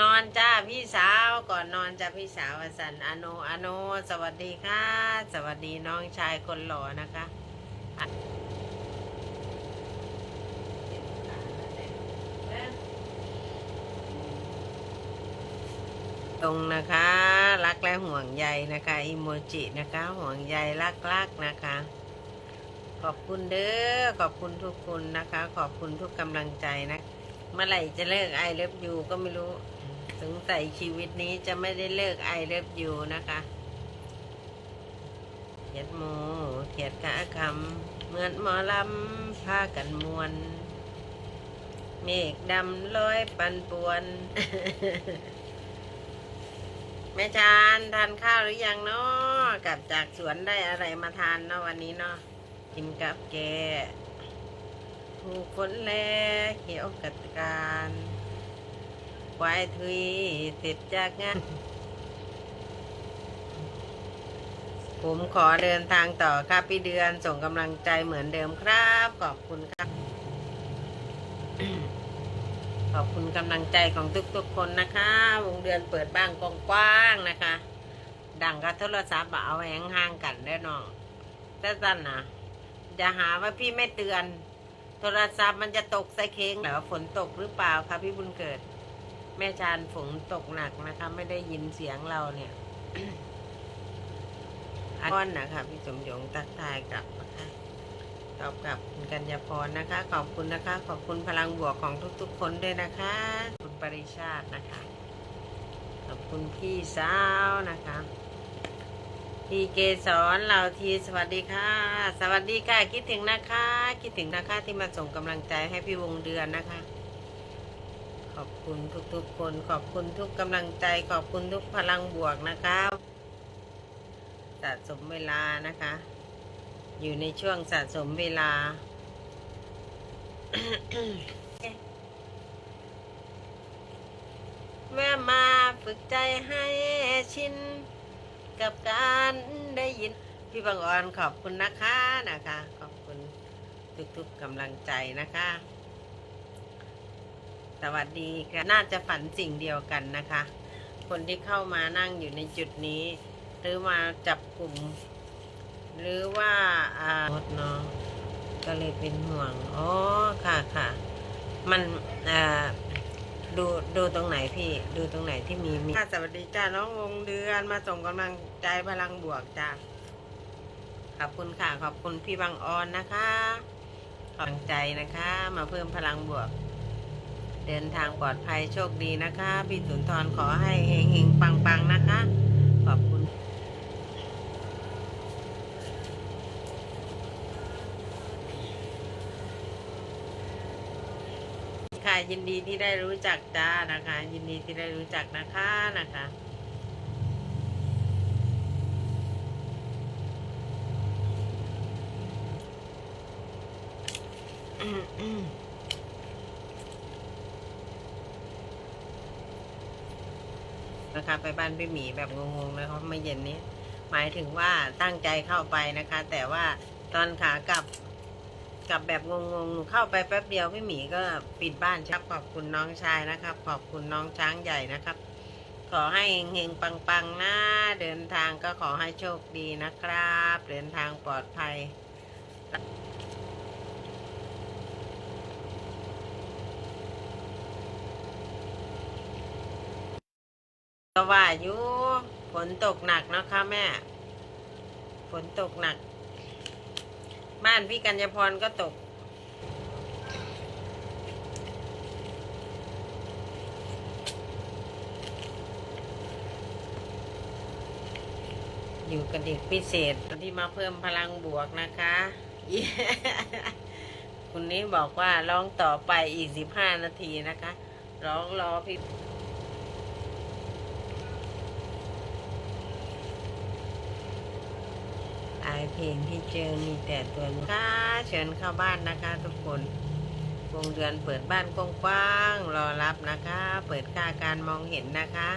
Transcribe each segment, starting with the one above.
นอนจ้าพี่สาวก่อนนอนจ้าพี่สาวสันอโนอโน สวัสดีค่ะ สวัสดีน้องชายคนหล่อนะคะตรงนะคะ รักและห่วงใยนะคะอิโมจินะคะ ห่วงใยรักๆนะคะ ขอบคุณเด้อขอบคุณทุกคนนะคะ ขอบคุณทุกกำลังใจนะเมื่อไหร่จะเลิกไอเลิฟยูก็ไม่รู้ สงสัยชีวิตนี้จะไม่ได้เลิกไอเลิฟยูนะคะเทียดโมเทียดกะคำเหมือนหมอลำพากันมวน เมฆดำลอยปันป่วน แม่ชานทานข้าวหรือยังเนาะกลับจากสวนได้อะไรมาทานเนาะวันนี้เนาะกินกับแก ผู้คนแลเขียวกัดการ ควายทุยเสร็จจากงาน ผมขอเดินทางต่อครับพี่เดือนส่งกำลังใจเหมือนเดิมครับ ขอบคุณครับ ขอบคุณกำลังใจของทุกๆคนนะคะ วงเดือนเปิดบ้างกว้างๆนะคะ ดังกับโทรศัพท์เอาไว้ห่างกันได้อน้องแต่สั้นนะจะหาว่าพี่ไม่เตือน โทรศัพท์มันจะตกใส่เค้งเหรอฝนตกหรือเปล่าคะพี่บุญเกิด แม่ชานฝนตกหนักนะคะ ไม่ได้ยินเสียงเราเนี่ยก้อนนะคะพี่สมยงตักทายกลับนะคะตอบกลับคุณกัญญาพรนะคะ ขอบคุณนะคะ ขอบคุณพลังบวกของทุกๆ คนด้วยนะคะ คุณปริชาตินะคะ ขอบคุณพี่สาวนะคะพี่เกสรเราทีสวัสดีค่ะ สวัสดีค่ะ คิดถึงนะคะ คิดถึงนะคะที่มาส่งกำลังใจให้พี่วงเดือนนะคะ ขอบคุณทุกๆคน ขอบคุณทุกกำลังใจ ขอบคุณทุกพลังบวกนะคะสะสมเวลานะคะ อยู่ในช่วงสะสมเวลาแม่มาฝึกใจให้ชิน กับการได้ยิน พี่บางออนขอบคุณนะคะนะคะ ขอบคุณทุกๆกำลังใจนะคะ สวัสดีค่ะน่าจะฝันสิ่งเดียวกันนะคะ คนที่เข้ามานั่งอยู่ในจุดนี้ หรือมาจับกลุ่ม หรือว่าอ่าหดเนาะก็เลยเป็นห่วงอ๋อค่ะค่ะมันอ่าดูดูตรงไหนพี่ดูตรงไหนที่มีมีค่ะสวัสดีจ้าน้องวงเดือนมาส่งกำลังใจพลังบวกจ้าขอบคุณค่ะขอบคุณพี่บางออนนะคะขอบใจนะคะ มาเพิ่มพลังบวก เดินทางปลอดภัยโชคดีนะคะ พี่สุนทรขอให้เฮงเฮงปังปังๆนะคะ ขอบคุณค่ะยินดีที่ได้รู้จักจ้านะคะ ยินดีที่ได้รู้จักนะคะนะคะ นะคะ ไปบ้านพี่หมีแบบงงๆเลยเขาไม่เย็นนี้ หมายถึงว่าตั้งใจเข้าไปนะคะ แต่ว่าตอนขากลับกลับแบบงงๆเข้าไปแป๊บเดียวพี่หมีก็ปิดบ้านครับขอบคุณน้องชายนะครับ ขอบคุณน้องช้างใหญ่นะครับ ขอให้เฮงๆปังๆนะเดินทางก็ขอให้โชคดีนะครับ เดินทางปลอดภัย ก็ว่าอยู่ฝนตกหนักนะคะแม่ ฝนตกหนัก บ้านพี่กัญญาพรก็ตก อยู่กับเด็กพิเศษที่มาเพิ่มพลังบวกนะคะ คุณนี้บอกว่าร้องต่อไปอีกสิบห้านาทีนะคะ ร้องรอพี่ายเพลงที่เจอมีแต่ตัวหนูค่ะเชิญเข้าบ้านนะคะทุกคนวงเดือนเปิดบ้านกว้างๆรอรับนะคะ เปิดค่าการมองเห็นนะคะ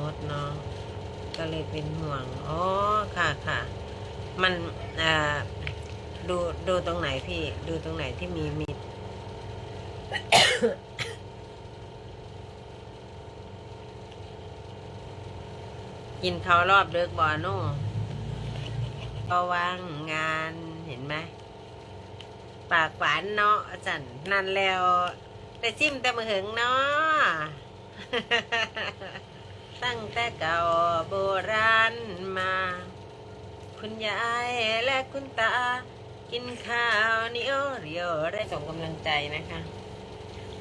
รถเนาะก็เลยเป็นห่วงอ๋อค่ะค่ะ มันอ่าดูดูตรงไหนพี่ ดูตรงไหนที่มีมี กินเขาวรอบเลิกบอโน่ก็ว่างงานเห็นไหม ปากหวานเนาะอาจันนั่นแล้ว แต่จิ้มแต่มือหึงเนาะตั้งแต่เก่าโบราณมา คุณยายและคุณตา กินข้าวเหนียวเรียวได้ส่งกำลังใจนะคะ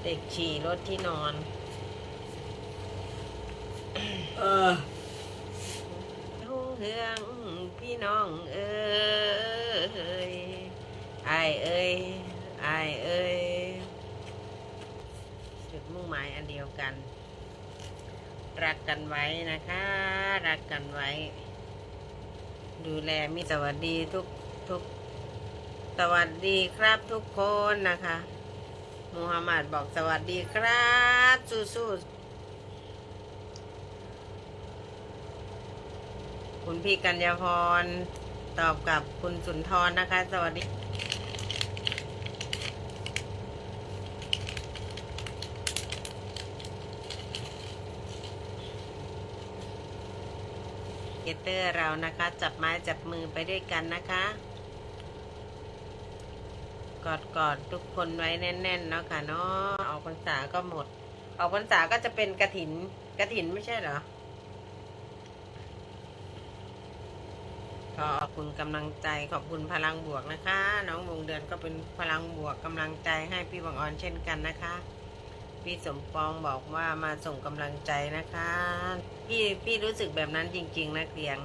เด็กฉี่รถที่นอน เออหูเฮืองพี่น้องเอ้ยไอายเอ้ยไอายเอ้ยจุดมุ่งหมายอันเดียวกัน รักกันไว้นะคะ รักกันไว้ ดูแลมิตรสวัสดีทุกทุกสวัสดีครับทุกคนนะคะ มูฮัมหมัดบอกสวัสดีครับสู้ๆคุณพี่กัญญาพร ตอบกับคุณสุนทรนะคะ สวัสดีเกเตอร์เรานะคะ จับไม้จับมือไปด้วยกันนะคะ กอดกอดทุกคนไว้แน่นๆเนาะค่ะเนาะออกพรรษาก็หมด ออกพรรษาก็จะเป็นกระถินกระถินไม่ใช่เหรอก็ขอบคุณกำลังใจขอบคุณพลังบวกนะคะ น้องวงเดือนก็เป็นพลังบวกกำลังใจให้พี่บังออนเช่นกันนะคะ พี่สมปองบอกว่ามาส่งกำลังใจนะคะ พี่พี่รู้สึกแบบนั้นจริง ๆนะเกียง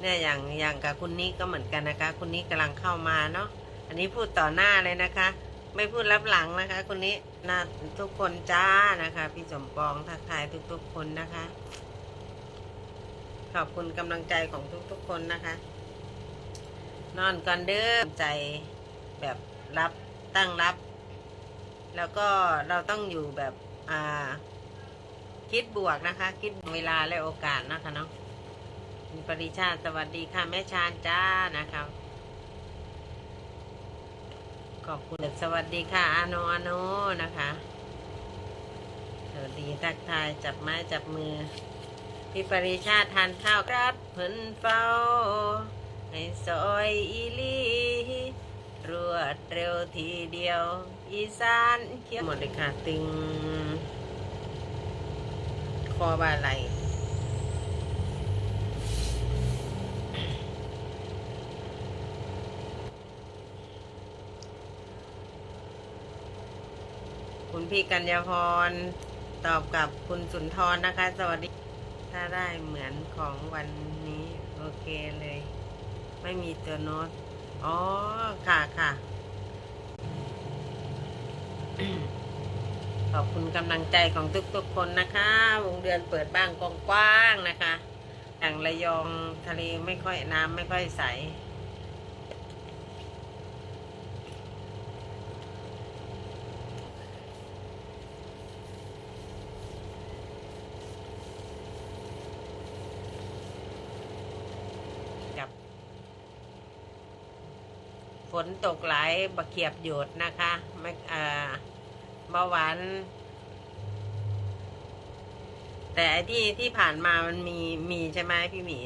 เนี่ยอย่างอย่างกับคุณนิกก็เหมือนกันนะคะ คุณนิกกำลังเข้ามาเนาะ อันนี้พูดต่อหน้าเลยนะคะ ไม่พูดรับหลังนะคะคุณนิหน้ทุกคนจ้านะคะ พี่สมปองทักทายทุกๆคนนะคะ ขอบคุณกำลังใจของทุกๆคนนะคะ นอนก่อนเด้อใจแบบรับตั้งรับ แล้วก็เราต้องอยู่แบบอ่าคิดบวกนะคะ คิดเวลาและโอกาสนะคะเนาะปริชาติสวัสดีค่ะแม่ชานจ้านะครับ ขอบคุณสวัสดีค่ะอาโนอาโนนะคะสวัสดีทักทายจับไม้จับมือ พี่ปริชาติทานข้าวครับเพิ่นเฝ้าให้ซอยอีลีรวดเร็วทีเดียว อีสานเขียวหมดเลยค่ะตึงคอบาไหล คุณพี่กัญญาพร ตอบกับคุณสุนทรนะคะ สวัสดี ถ้าได้เหมือนของวันนี้ โอเคเลย ไม่มีตัวโน้ต อ๋อ ค่ะค่ะ ขอบคุณกำลังใจของทุกๆคนนะคะ วงเดือนเปิดบ้างกว้างๆนะคะ อย่างระยองทะเลไม่ค่อยน้ำไม่ค่อยใส ฝนตกหลายบะเขียบหยดนะคะไม่อ่าเบาหวานแต่ที่ที่ผ่านมามันมีมีใช่ไหมพี่หมี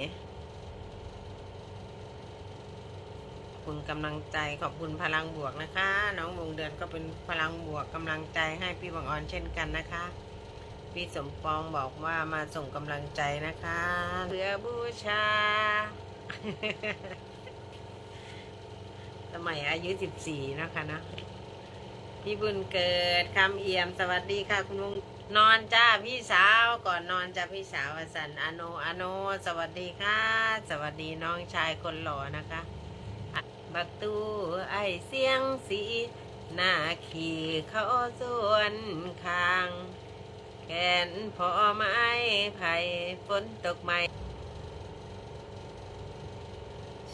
คุณกำลังใจขอบคุณพลังบวกนะคะ น้องวงเดือนก็เป็นพลังบวกกำลังใจให้พี่บังออนเช่นกันนะคะ พี่สมปองบอกว่ามาส่งกำลังใจนะคะเพื่อบูชา สมัยอายุสิบสี่นะคะนะพี่บุญเกิดคำเอี่ยมสวัสดีค่ะ คุณวงนอนจ้าพี่สาวก่อนนอนจ้าพี่สาวสันอโนอโน สวัสดีค่ะ สวัสดีน้องชายคนหล่อนะคะ บักตูไอเสียงสีหน้าขี่เขาส่วนคาง แขนพอไม้ไผ่ฝนตกไหม่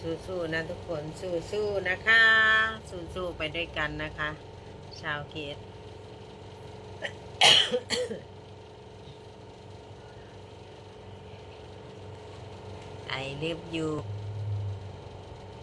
สู้ๆนะทุกคนสู้ๆนะคะ สู้ๆไปด้วยกันนะคะ ชาวเกต I love you